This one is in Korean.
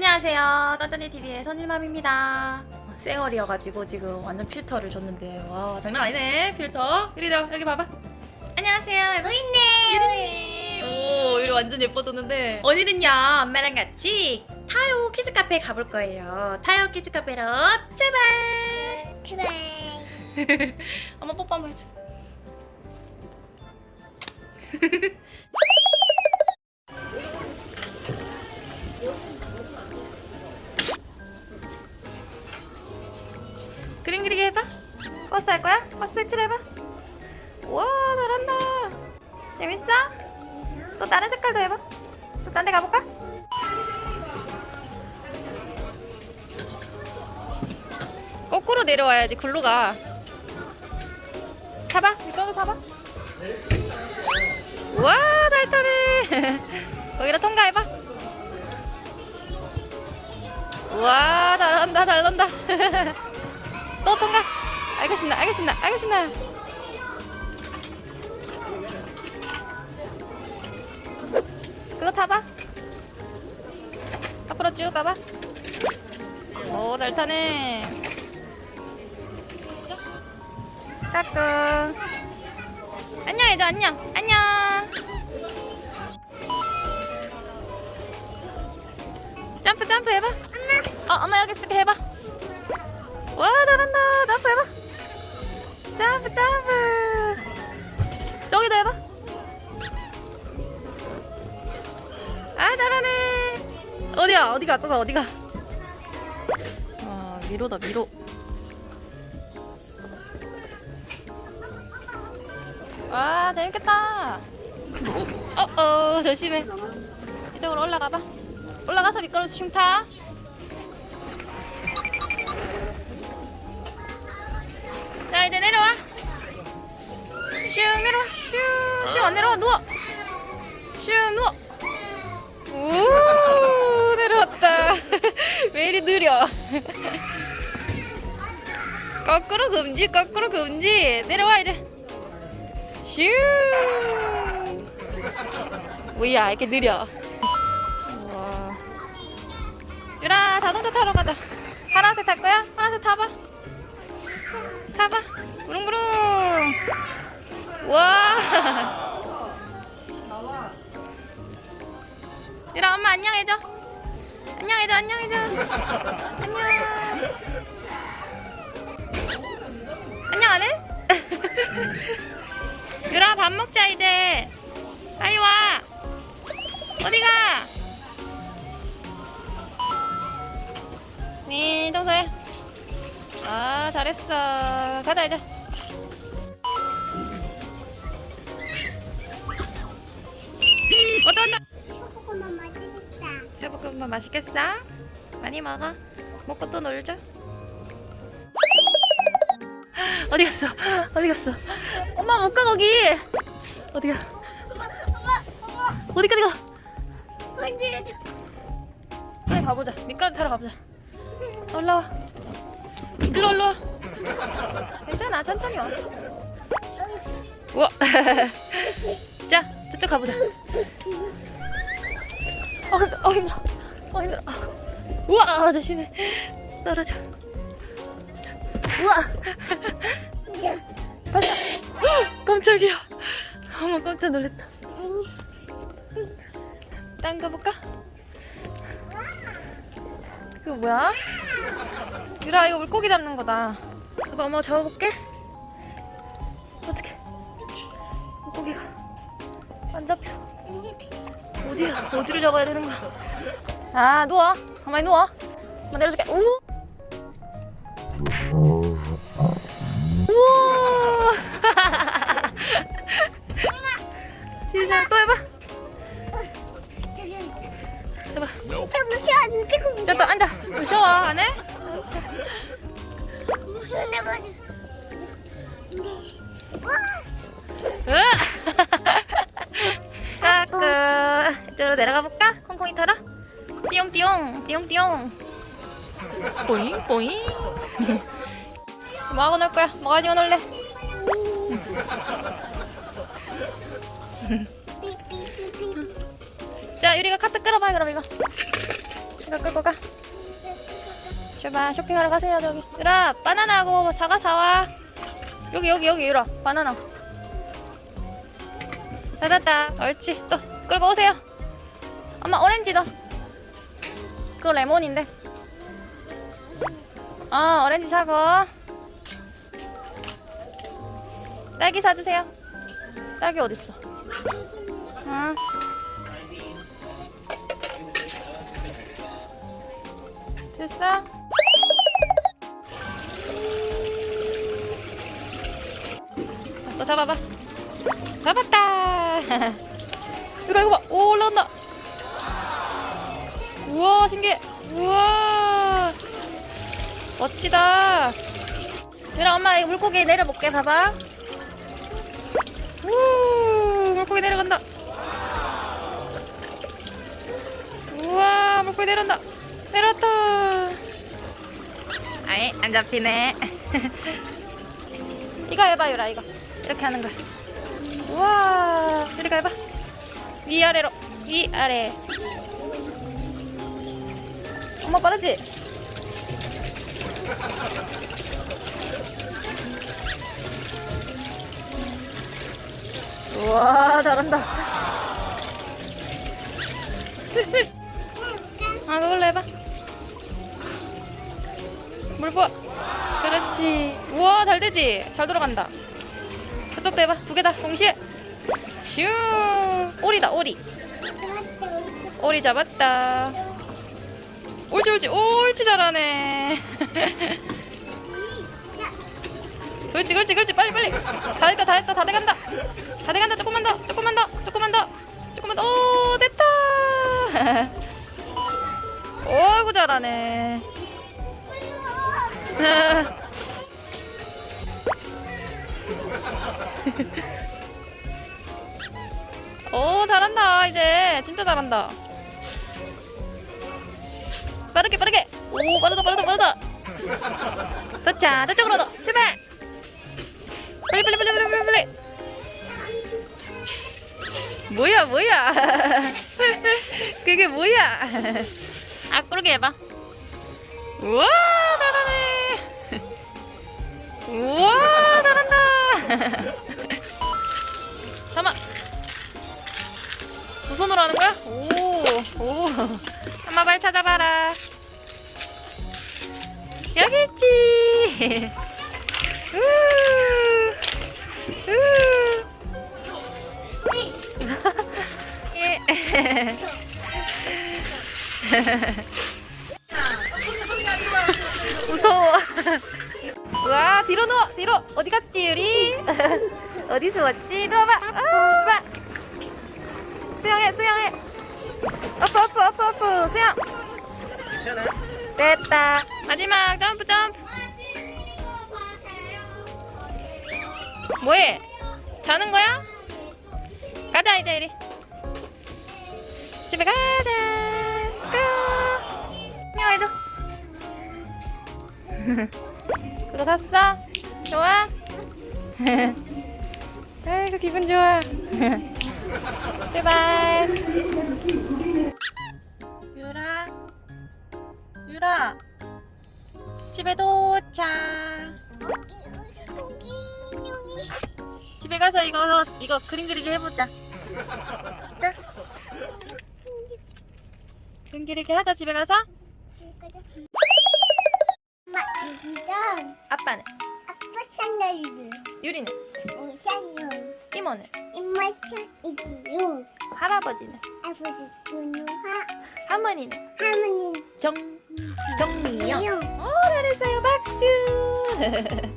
안녕하세요. 딴딴이 TV의 선일맘입니다. 쌩얼이어가지고 지금 완전 필터를 줬는데 와 장난 아니네 필터. 유리도 여기 봐봐. 안녕하세요. 노인네. 오 유리 완전 예뻐졌는데 오늘은요 엄마랑 같이 타요 키즈 카페 가볼 거예요. 타요 키즈 카페로 출발. 출발. 엄마 뽀뽀 한번 해줘. 그리기 해봐. 버스 할 거야? 버스 색칠해봐. 와 잘한다. 재밌어? 또 다른 색깔도 해봐. 또 딴 데 가볼까? 거꾸로 내려와야지 글로 가. 타봐. 이쪽으로 타봐. 와, 잘 타네. 거기다 통과해봐. 와, 잘한다, 잘난다. 또 통과. 알겠신다 알겠신다 알겠신다. 그거 타봐. 앞으로 쭉 가봐. 오, 잘 타네. 까꿍. 안녕 해줘 안녕 안녕 점프 점프 해봐 엄마 어 엄마 여기 있을게 해봐 와 잘한다. 점프 해봐. 점프 점프. 저기도 해봐. 아 잘하네. 어디야? 어디가? 아까가? 어디가? 와 미로다 미로. 와 재밌겠다. 어어 조심해. 이쪽으로 올라가봐. 올라가서 미끄러워서 흉타 이제 내려와. 슝 내려와. 슝 슝 안 내려와. 누워. 슝 누워. 오 내려왔다. 왜 이리 느려. 거꾸로 금지 거꾸로 금지. 내려와 이제. 슈 뭐야 이렇게 느려. 우와. 유라 자동차 타러 가자. 파란색 탈 거야? 파란색 타봐 타봐. 부릉부릉. 우와. 유라 엄마 안녕해줘. 안녕해줘 안녕해줘. 안녕. 안녕 안 해? 유라 밥 먹자 이제. 빨리 와. 어디가? 네 청소해 아 잘했어 가자 이제 왔다 왔다 조금만 맛있겠다. 해볶음밥 맛있겠어? 많이 먹어 먹고 또 놀자 어디 갔어 어디 갔어 엄마 못 가 거기 어디가 어디까지 가 빨리 가보자. 미끄럼 타러 가보자. 올라와. 일로 올라와. 괜찮아. 천천히 와. 우와. 자, 저쪽 가보자. 어. 어, 힘들어. 어, 힘들어. 우와, 조심해. 떨어져. 우와. 헉, 깜짝이야. 어머, 깜짝 놀랐다. 딴 가볼까? 이거 뭐야? 유라 이거 물고기 잡는 거다. 이거 엄마가 잡아볼게. 어떻게? 물고기가 안 잡혀. 어디야? 어디를 잡아야 되는 거야? 아 누워. 가만히 누워. 엄마 내려줄게. 우. 이쪽으로 내려가 볼까? 콩콩이 타러? 띠용띠용, 띠용띠용. 보잉, 보잉. 뭐 하고 놀 거야? 뭐 가지고 놀래? 자, 유리가 카트 끌어봐, 그럼 이거. 이거 끌고 가. 슈바 쇼핑하러 가세요 저기. 유라 바나나하고 사과 사와. 여기 여기 여기 유라 바나나. 찾았다. 옳지. 또 끌고 오세요. 엄마 오렌지도. 그거 레몬인데. 어 오렌지 사고. 딸기 사주세요. 딸기 어딨어? 응. 됐어? 또 잡아봐. 잡았다. 유라 이거 봐. 오 올라온다. 우와 신기해. 우와 멋지다. 유라 엄마 이 물고기 내려볼게 봐봐. 우 물고기 내려간다. 우와 물고기 내려온다. 내려왔다. 아이 안 잡히네. 이거 해봐 유라 이거 이렇게 하는 거야. 우와 이리 가 해봐. 위아래로 위아래. 엄마 빠르지? 우와 잘한다. 아 그걸로 해봐. 물 부어. 그렇지. 우와 잘 되지. 잘 돌아간다. 저쪽도 해봐. 두 개 다 동시에. 슝. 오리다 오리. 오리 잡았다. 옳지 옳지 옳지 잘하네. 그렇지 그렇지 그렇지 빨리 빨리. 다 됐다 다 됐다 다 돼간다. 다 돼간다 조금만 더 조금만 더 조금만 더 조금만 더. 오 됐다. 어이구 잘하네. 오 잘한다 이제 진짜 잘한다 빠르게 빠르게. 오 빠르다 빠르다 빠르다. 그렇자 저쪽으로 더 출발. 빨리 빨리 빨리 빨리 빨리 빨리. 뭐야 뭐야? 그게 뭐야? 앞구르기 해봐. 우와 잘하네. 우와 잘한다. 잠깐만. 두 손으로 하는 거야? 오, 오. 엄마 발 찾아봐라. 여기 있지. 무서워. 와 뒤로 누워 뒤로 어디 갔지 유리? 어디 숨었지? 누워봐. 아, 봐. 수영해 수영해. 어프 어프 어프 어프 수영. 됐다. 마지막 점프 점프. 뭐해? 자는 거야? 가자 이제 이리. 집에 가자. 가. 안녕해줘. 그거 샀어? 좋아? 아이고 기분 좋아. 출발. 유라, 유라, 집에 도착. 집에 가서 이거 이거 그림 그리기 해보자. 자, 그림 그리기 하자 집에 가서. 엄마 이건 아빠는 아빠 샹달이지 유리는 오션이요 이모는 엄마 샹이지요. 할아버지는? 아버지 준우하 할머니는? 할머니 정 정미영. 영어 잘했어요. 박수.